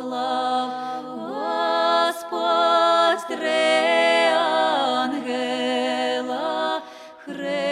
слав, Господь три ангела, хрест.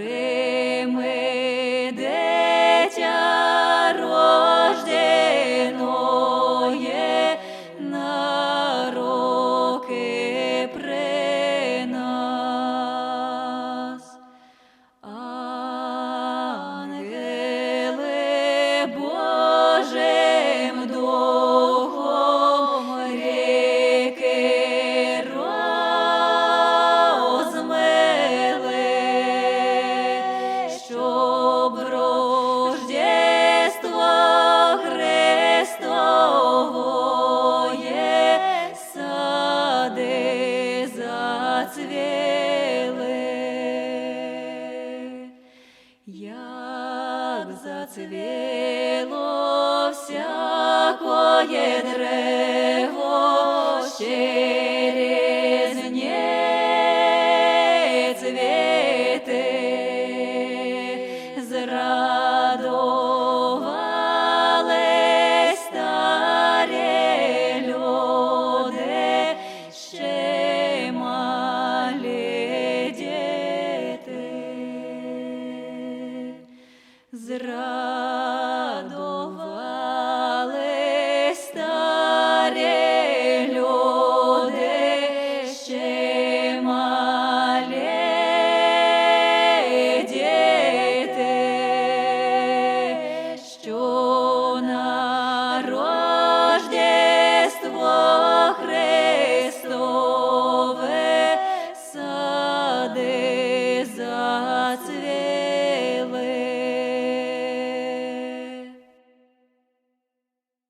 creer. зацвіли, як зацвіло всякоє дерево, ще зрадували що на Рождество Христове сади зацвіли.